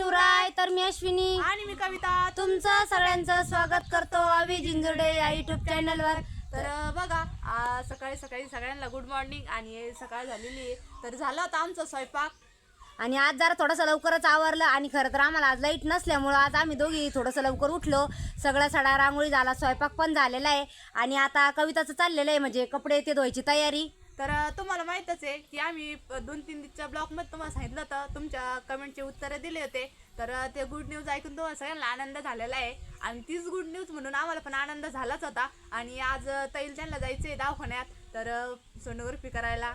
शिवराय तर मी अश्विनी. आणि मी कविता. तुमचं सगळ्यांचं स्वागत करतो आवी जिंजुर्डे या युट्यूब चॅनलवर तर बघा आज सकाळी सकाळी सगळ्यांना गुड मॉर्निंग आणि सकाळ झालेली आहे. तर झाला होता आमचा स्वयंपाक. आणि आज जरा थोडंसं लवकरच आवरलं आणि खरं तर आम्हाला आज लाइट नसल्यामुळं आज आम्ही दोघी थोडंसं लवकर उठलो. सगळं सडा रांगोळी झाला स्वयंपाक पण झालेला आहे. आणि आता कविताचं चाललेलं आहे म्हणजे कपडे ते धुवायची तयारी. तर तुम्हाला माहीतच आहे की आम्ही दोन तीन दिवसच्या ब्लॉगमध्ये तुम्हाला सांगितलं होतं. तुमच्या कमेंटचे उत्तरं दिले होते. तर ते गुड न्यूज ऐकून तुम्हाला सगळ्यांना आनंद झालेला आहे. आणि तीच गुड न्यूज म्हणून आम्हाला पण आनंद झालाच होता. आणि आज तैल त्यांना जायचं आहे दवाखान्यात. तर सोनोग्राफी करायला.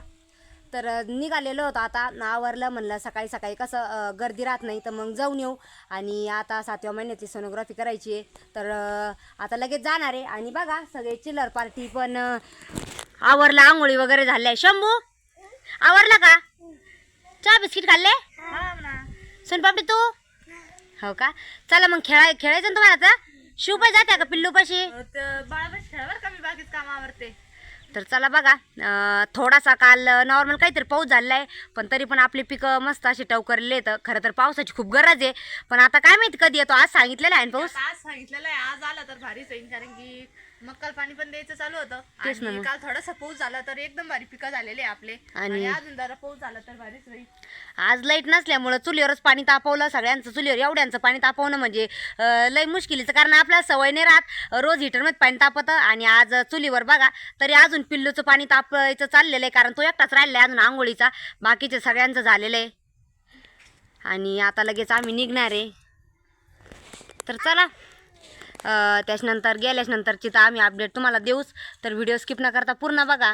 तर निघालेलो होतो आता. आवरलं म्हणलं सकाळी सकाळी कसं गर्दी राहत नाही तर मग जाऊन येऊ. आणि आता सातव्या महिन्यातली सोनोग्राफी करायची आहे. तर आता लगेच जाणार आहे. आणि बघा सगळे चिल्लर पार्टी पण आवरलं आंघोळी वगैरे झाल्या. शंभू आवरलं का? चहा बिस्किट खाल्ले? सोनपापडी तू? हो का? चला मग खेळाय खेळायचं ना तुम्हाला आता शिवपाय जाते का काम आवडते तर चला बघा अं, थोडासा काल नॉर्मल काहीतरी पाऊस झालेला आहे पण तरी पण आपली पिकं मस्त अशी टवकरले तर खरं तर पावसाची खूप गरज आहे. पण आता काय माहिती कधी येतो? आज सांगितलेलं आहे ना पाऊस? आज सांगितलेलं आहे. आज आला तर भारीच होईल कारण की मक्काल पाणी पण द्यायचं चालू होतं. तेच ना आणि मग. काल थोडासा पाऊस झाला तर एकदम भारी पिकं झालेले आहे आपले. आणि- आणि अजून जरा पाऊस झाला तर भारीच होईल. आज लाइट नसल्यामुळं चुलीवरच पाणी तापवलं सगळ्यांचं. चुलीवर एवढ्यांचं पाणी तापवणं म्हणजे अं, लय मुश्किलीचं. कारण आपल्याला सवय नाही राहत रोज हिटरमध्ये पाणी तापतं आणि आज चुलीवर बघा तरी अजून पिल्लूचं पाणी तापायचं चाललेलं आहे. कारण तो एकटाच राहिलेला आहे अजून आंघोळीचा. बाकीचे सगळ्यांचं झालेलं आहे. आणि आता लगेच आम्ही निघणार आहे. तर चला त्याच्यानंतर गेल्याच्यानंतरची तर आम्ही अपडेट तुम्हाला देऊच. तर व्हिडिओ स्किप न करता पूर्ण बघा.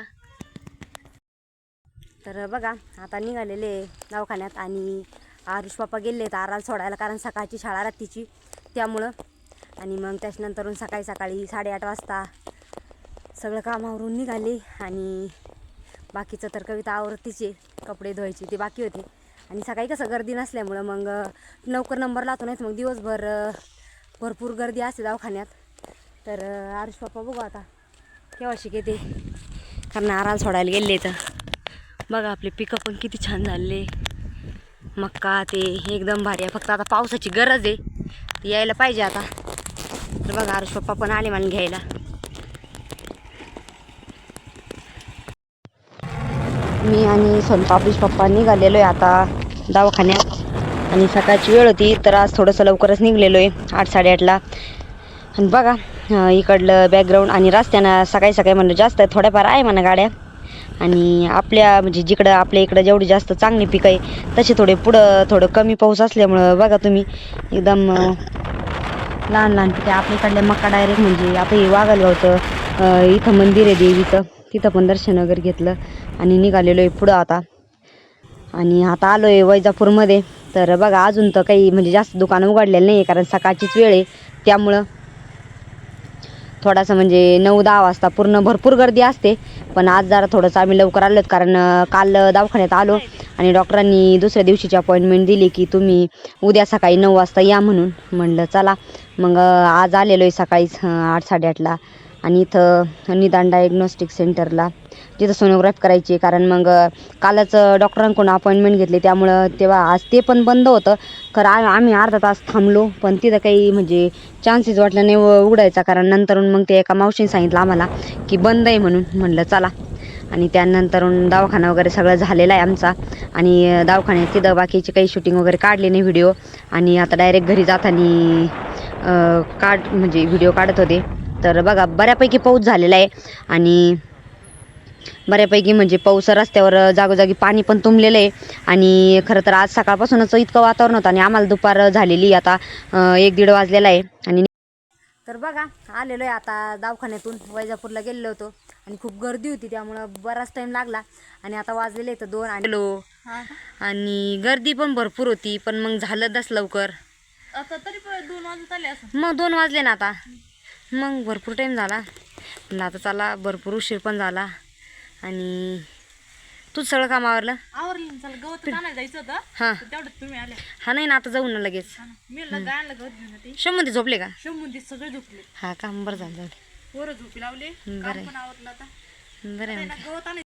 तर बघा आता निघालेले दवाखान्यात आणि आरुष पप्पा गेले तर आराला सोडायला कारण सकाळची शाळा रात्रीची त्यामुळं. आणि मग त्याच्यानंतरून सकाळी सकाळी साडेआठ वाजता सगळं कामावरून निघाले आणि बाकीचं तर कविता आवृत्तीचे कपडे धुवायचे ते बाकी होते. आणि सकाळी कसं गर्दी नसल्यामुळं मग लवकर नंबर लावतो नाहीत मग दिवसभर भरपूर गर्दी असते दवाखान्यात. तर आरुष पप्पा बघू आता केव्हा शिकेते. कारण आराल सोडायला गेले तर. बघा आपले पिकं पण किती छान झाले मक्का ते एकदम भारी आहे. फक्त आता पावसाची गरज आहे. यायला पाहिजे आता. तर बघा आरुष पप्पा पण आले मला घ्यायला. मी आणि सोनपापडीश पप्पा निघालेलो आहे आता दवाखान्यात. आणि सकाळची वेळ होती तर आज थोडंसं लवकरच निघलेलो आहे आठ साडेआठला. आणि बघा इकडलं बॅकग्राऊंड आणि रस्त्यानं सकाळी सकाळी म्हणलं जास्त आहे थोड्याफार आहे म्हणा गाड्या. आणि आपल्या म्हणजे जिकडं आपल्या इकडं जेवढी जास्त चांगली पिकं आहे तसे थोडे पुढं थोडं कमी पाऊस असल्यामुळं बघा तुम्ही एकदम लहान लहान पिकं आपल्या इकडल्या मका डायरेक्ट म्हणजे आता हे वागलगावचं इथं मंदिर आहे देवीचं तिथं पण दर्शन वगैरे घेतलं आणि निघालेलो आहे पुढं आता. आणि आता आलो आहे वैजापूरमध्ये. तर बघा अजून तर काही म्हणजे जास्त दुकानं उघडलेलं नाही आहे कारण सकाळचीच वेळ आहे. त्यामुळं थोडासा म्हणजे नऊ दहा वाजता पूर्ण भरपूर गर्दी असते. पण आज जरा थोडंसं आम्ही लवकर आलो कारण काल दवाखान्यात आलो आणि डॉक्टरांनी दुसऱ्या दिवशीची अपॉइंटमेंट दिली की तुम्ही उद्या सकाळी नऊ वाजता या म्हणून. म्हणलं चला. मग आज आलेलो आहे सकाळीच आठ साडेआठला. आणि इथं निदान डायग्नोस्टिक सेंटरला तिथं सोनोग्राफी करायची. कारण मग कालच डॉक्टरांकडून अपॉइंटमेंट घेतली. त्यामुळं तेव्हा आज ते पण बंद होतं. खरं आ- आम्ही अर्धा तास थांबलो. पण तिथं काही म्हणजे चान्सेस वाटला नाही उघडायचा. कारण नंतरून मग ते एका मावशीने सांगितलं आम्हाला की बंद आहे म्हणून. म्हणलं चला. आणि त्यानंतरून दवाखाना वगैरे सगळं झालेला आहे आमचा. आणि दवाखान्यात तिथं बाकीची काही शूटिंग वगैरे काढले नाही व्हिडिओ आणि आता डायरेक्ट घरी जाताना काढ म्हणजे व्हिडिओ काढत होते. तर बघा बऱ्यापैकी पाऊस झालेला आहे. आणि बऱ्यापैकी म्हणजे पाऊस रस्त्यावर जागोजागी पाणी पण तुंबलेलं आहे. आणि खरं तर आज सकाळपासूनच इतकं वातावरण होतं आणि आम्हाला दुपार झालेली आता एक दीड वाजलेला आहे. आणि तर बघा आलेलो आहे आता दवाखान्यातून वैजापूरला गेलेलो होतो. आणि खूप गर्दी होती त्यामुळं बराच टाईम लागला. आणि आता वाजलेले तर दोन आलेलो आणि गर्दी पण भरपूर होती पण मग झालं दस लवकर. आता तरी पण दोन वाजत आले असं. मग दोन वाजले ना आता. मग भरपूर टाईम झाला. म्हणलं आता चला भरपूर उशीर पण झाला. आणि तूच सगळं काम आवरलं? आवरलं चला गवत आणायला जायचं होतं. हां. तुम्ही आल्या. हा नाही ना आता जाऊ ना लगेच. मी म्हणलं गायला गवत घेऊन येते. शंभर झोपले का? शंभून सगळे झोपले. हा का बरं झालं जाऊ दे. पोरं झोपी लावले. बरं काम आवरलं आता. बरं आहे ना गवत आणायचं.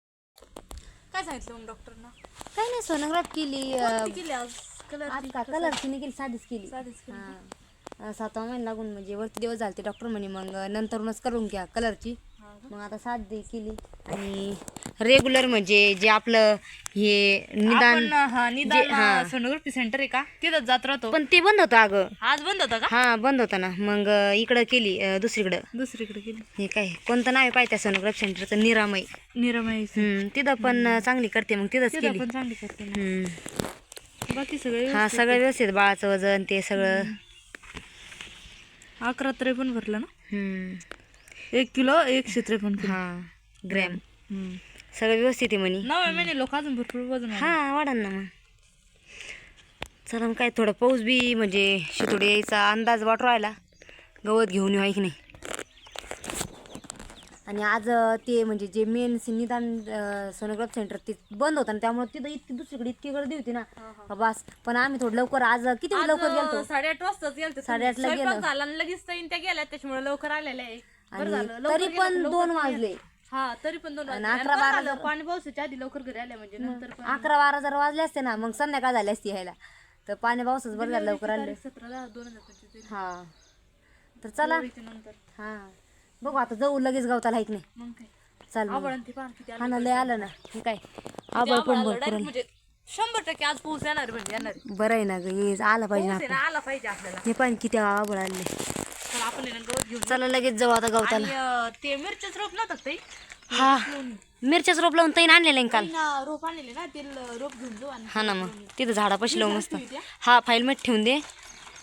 काय सांगितलं मग डॉक्टरनं? काही नाही सोनोग्राफ केली आज? कलर कलरची नाही केली साधीच केली. साधीच केली. हा. सातवा महिना लागून म्हणजे वरती दिवस झाले डॉक्टर म्हणे मग नंतरूनच करून घ्या कलरची मग आता साधी केली. आणि रेग्युलर म्हणजे जे आपलं हे निदान आपण हा जे- हा. सोनोग्राफी सेंटर आहे का? तिथंच जात राहतो. पण ते बंद होतं अगं. आज बंद होता का? हा बंद होतं ना. मग इकडं केली अं, दुसरीकडं. दुसरीकडे गेली हे काय कोणतं नाव आहे पाहिजे त्या सोनोग्राफी सेंटरचं निरामय. निरामय हम्म, तिथं पण अं, चांगली करते. मग तिथंच तिथं केली. पण चांगली करते ना. हम्म. बाकी सगळे हा सगळं व्यवस्थित. बाळाचं वजन ते सगळं. अकरा त्रेपन्न भरलं ना? हम्म. एक किलो त्रेपन्न किलो. हा ग्रॅम. सगळं व्यवस्थित आहे म्हणे. नव्या महिने लोक अजून भरपूर वजन. हा वाढन ना मग. चला मग काय थोडं पाऊस बी म्हणजे शितोडी यायचा अंदाज वाटू राहिला. गवत घेऊन येऊ की नाही. आणि आज ते म्हणजे जे मेन निदान सोनोग्राफ सेंटर ते बंद होतं ना त्यामुळे तिथं इतकी दुसरीकडे इतकी गर्दी होती ना. बस पण आम्ही थोडं लवकर आज किती लवकर अं, गेलतो? साडेआठ वाजताच गेलते. साडेआठला गेलो. लगेच त्या गेल्या त्याच्यामुळे लवकर आलेल्या आहे. बरं आणि लवकर तरी गेलं पण लवकर दोन वाजले. गेलं. हा तरी पण दोन आणि वाजले. अकरा बरं बारा झालं, पाणी पावसाच्या आधी लवकर घरी आल्या म्हणजे नंतर पण अकरा बारा जर वाजले असते ना मग संध्याकाळ झाली असती यायला. तर पाणी पाऊसच बरं झालं लवकर आले. सतराला दोन हजार पंचवीस हा. तर चला. दिवाळीच्या नंतर. हा. बघू आता जाऊ लगेच गवताला ऐक नाही. मग काय? चाल मग. आवड ते पान किती आलं. हा ना लय आलं ना. हे काय? आबळ पण आलं, भरपूर direct आलं. म्हणजे शंभर टक्के आज येणार म्हणजे येणार. आहे. बरं आहे ना ग ये आला पाहिजे ना पाऊस आहे ना आला पाहिजे आपल्याला. हे पण किती आबळ आले. तर आपण आहे ना गवत घेऊन चला लगेच जाऊ आता गवताला. अं, ते मिरच्याच रोप नव्हतात ते हा. मिरच्याच रोप लावून तैन आणलेलं आहे काल. ना रोप आणलेले ना ते ल- रोप घेऊन जाऊ आणि हा ना मग. तिथं झाडापाशी लावून मस्त. हा फाईल मध्ये ठेवून दे.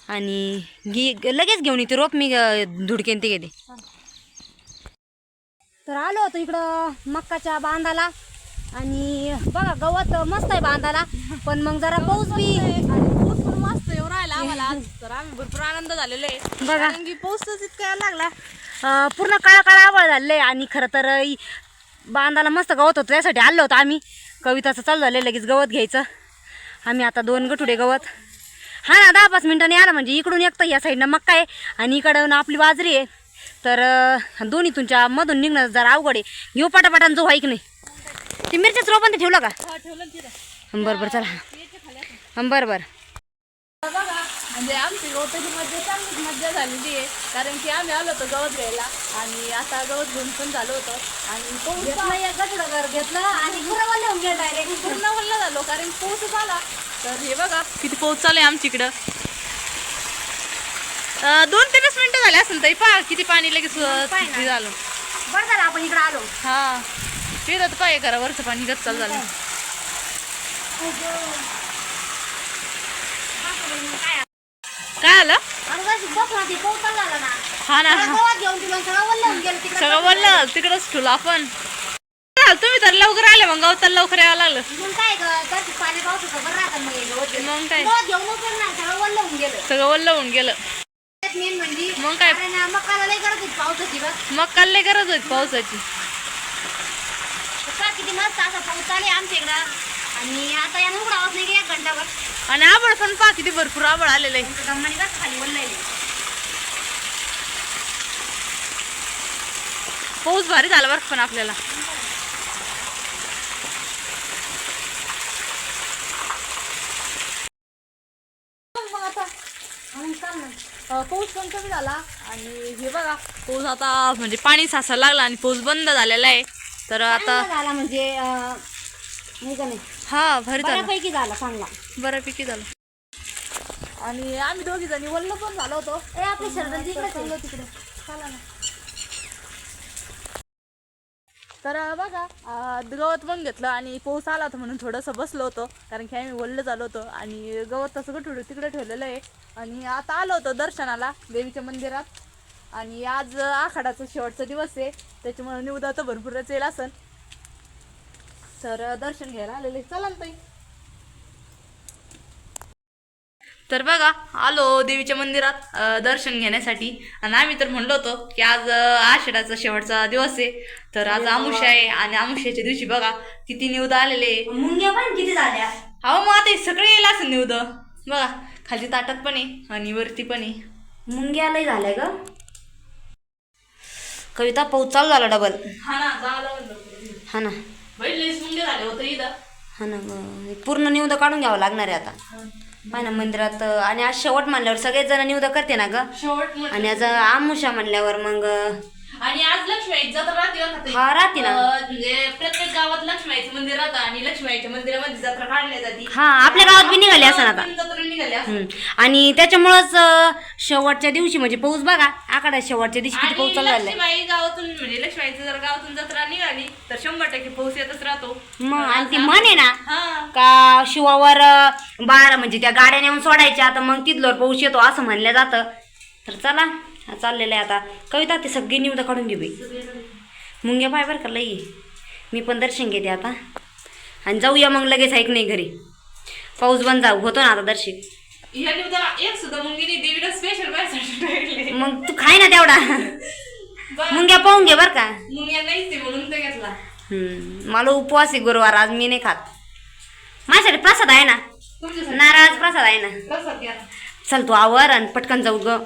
आणि घे लगेच घेऊन येते रोप. मी अं, धुडकेन ते घेते तर आलो होतो इकडं मक्काच्या बांधाला. आणि बघा गवत मस्त आहे बांधाला. पण मग जरा पाऊस बी आणि पाऊस पण मस्त येऊ राहिला आम्हाला आज तर आम्ही भरपूर आनंद झालेलो आहे. बघा. कारण की पाऊसच इतका लागला. अं, पूर्ण काळा काळा आबळ झाले आणि खरं तर इ- बांधाला मस्त गवत होतं त्यासाठी आलो होतो आम्ही. कविताचं चालू झालं लगेच गवत घ्यायचं. आम्ही आता दोन गठुडे गवत. हा ना दहा पाच मिनिटांनी आला म्हणजे इकडून एक तर या साईडनं मक्का आहे आणि इकडं आपली बाजरी आहे. तर अं, दोन्ही तुमच्या मधून निघणं जरा अवघड आहे. घेऊ पटापटान जो ऐक नाही. ते मिरच्याच रोपण ते ठेवलं का? हा ठेवलं तिथं. बरं बरं चला. बरं बरं. बघा. म्हणजे आमची गवताची मज्जा चांगलीच मज्जा झालेली आहे. कारण की आम्ही आलो होतो गवत घ्यायला आणि आता गवत घेऊन पण झालो होतो. आणि पाऊस घेतलं घर आणि पुरं लिहून गेलं डायरेक्ट पूर्ण वल्ल झालो कारण पाऊसच आला तर हे बघा किती पाऊस चालू आहे आमच्या इकडं. दोन तीनच मिनिटं झाले असेल तरी पहा किती पाणी लगेच झालं. बरं झालं आपण इकडं आलो. हा. फिरत काय करा वरचं पाणी गच चालू झालं. काय आलं? झाला ना हा ना. सगळं बोललं तिकडंच ठेवलं आपण. तुम्ही तर लवकर आले मग गवताला लवकर यावं लागलं. मग काय काय? सगळं वल्ल होऊन गेलं. म्हणजे मग काय? मग काल लय गरज होती पावसाची किती मस्त असा पाऊस आहे आमच्या इकडं. आणि आता यानं नाही एक घंटाभर. आणि आबळ पण पहा किती भरपूर आबळ आलेलं आहे. खाली पाऊस भारी झाला बरं पण आपल्याला. पाऊस पण कमी झाला. आणि हे बघा पाऊस आता म्हणजे पाणी साचायला लागला आणि पाऊस बंद झालेला आहे. तर आता झाला म्हणजे नाही का नाही? हा भारी झालं. बऱ्यापैकी झाला चांगला. बऱ्यापैकी झालं. आणि आम्ही दोघी जणी वल्ल पण झालो होतो. ए आपल्या शरदन तिकडे चाललो तिकडे. चला ना. तर अं, बघा अं, गवत पण घेतलं आणि पाऊस आला होता म्हणून थोडंसं बसलो होतो. कारण की आम्ही वल्ल झालो होतो आणि गवत तसं गठुडं तिकडे ठेवलेलं आहे. आणि आता आलो होतो दर्शनाला देवीच्या मंदिरात. आणि आज आखाडाचा शेवटचा दिवस आहे. त्याच्यामुळे निवदा तर भरपूरच येईल असन तर दर्शन घ्यायला आलेले. चला ना ताई. तर बघा आलो देवीच्या मंदिरात दर्शन घेण्यासाठी. आणि आम्ही तर म्हणलो होतो की आज आषाढाचा शेवटचा दिवस आहे. तर आज आमुष आहे आणि आमुष्याच्या दिवशी बघा किती निवद आलेले. मुंग्या पण किती झाल्या? हा मग आता सगळे येईल असं निवद बघा खाली ताटात पण आहे आणि वरती पण आहे. मुंग्या लय झाल्या ग. कविता पाऊस चालू झाला डबल हा ना हा ना. बैल मुंगे झाले होते इथं. हा ना. पूर्ण निवद काढून घ्यावं लागणार आहे आता. पाय ना मंदिरात आणि आज शेवट म्हणल्यावर सगळेच जण निवड करते ना ग. शेवट आणि आज आमुषा म्हणल्यावर मग आणि आज लक्ष्मीची जत्रा ते. हा राहते ना. म्हणजे प्रत्येक गावात लक्ष्मीचं मंदिर राहतं आणि लक्ष्मीच्या मंदिरामध्ये जत्रा काढली जाते. हा आपल्या गावात बी निघाली असं आता. हम्म. आणि त्याच्यामुळंच अं, शेवटच्या दिवशी म्हणजे पाऊस बघा आकडा शेवटच्या दिवशी किती पाऊस आणि चालू झालाय. लक्ष्मीबाई गावातून म्हणजे लक्ष्मीबाईची जर गावातून जत्रा निघाली तर शंभर टक्के पाऊस येतच राहतो. मग आणि ती म्हणे ना हा. का शिवावर अं, बार म्हणजे त्या गाड्या नेऊन सोडायच्या तर मग तिथलं पाऊस येतो असं म्हणलं जातं. तर चला चाललेलं आहे आता. कविता ते सगळी निवड काढून घे बाई. मुंग्या पाय बरं का लई. मी पण दर्शन घेते आता. आणि जाऊया मग लगेच ऐक नाही घरी. पाऊस बंद जाऊ होतो ना आता दर्शन. मग तू खाय ना तेवढा. मुंग्या पाहून घे बरं का. मुंग्या मला उपवास आहे गुरुवार आज मी नाही खात. माझ्यासाठी प्रसाद आहे ना. नारळाचा प्रसाद आहे ना. चल तू आवर आणि पटकन जाऊ ग.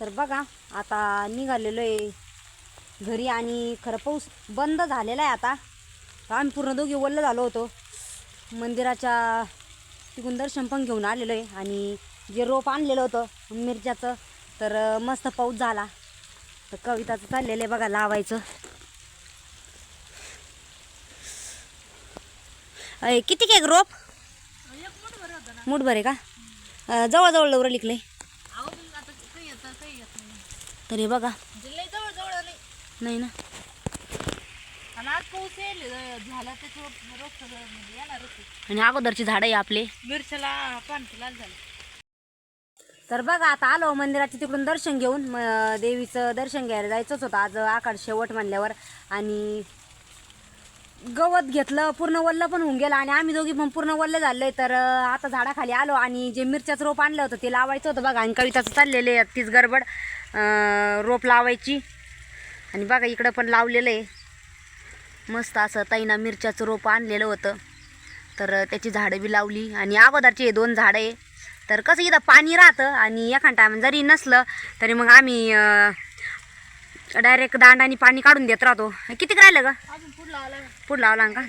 तर बघा आता निघालेलो आहे घरी आणि खरं पाऊस बंद झालेला आहे आता. आम्ही पूर्ण दोघी वल्ल झालो होतो. मंदिराच्या तिकडून दर्शन पण घेऊन आलेलो आहे आणि जे रोप आणलेलं होतं मिरच्याचं तर मस्त पाऊस झाला. तर कविताचं चाललेलं आहे बघा लावायचं. अय, किती केक रोप? मूठभर आहे का? जवळजवळ लवकर लिखले अहो मग आता काही येतं काही येत नाही तर हे बघा जवळ नाही नाही ना. आणि म्हणजे अगोदरची झाडं आहे आपले. मिरच्याला पाणी लाल झालं. तर बघा आता आलो मंदिराचे तिकडून दर्शन घेऊन. म देवीचं दर्शन घ्यायला जायचंच होतं. आज आकाड शेवट म्हणल्यावर. आणि गवत घेतलं पूर्ण वल्ल पण होऊन गेलं आणि आम्ही दोघी पण पूर्ण वल्ल झालोय. तर आता झाडाखाली आलो आणि जे मिरच्याचं रोप आणलं होतं ते लावायचं होतं बघा. आणि कविताचं चाललेलं आहे तीच गडबड. रोप लावायची. आणि बघा इकडं पण लावलेलं आहे. मस्त असं ताईना मिरच्याचं रोप आणलेलं होतं. तर त्याची झाडं बी लावली. आणि अगोदरची हे दोन झाडं आहे. तर कसं इथं पाणी राहतं आणि एखाद टायम जरी नसलं तरी मग आम्ही डायरेक्ट दांडाने पाणी काढून देत राहतो. किती राहिलं का पुढला लावला का?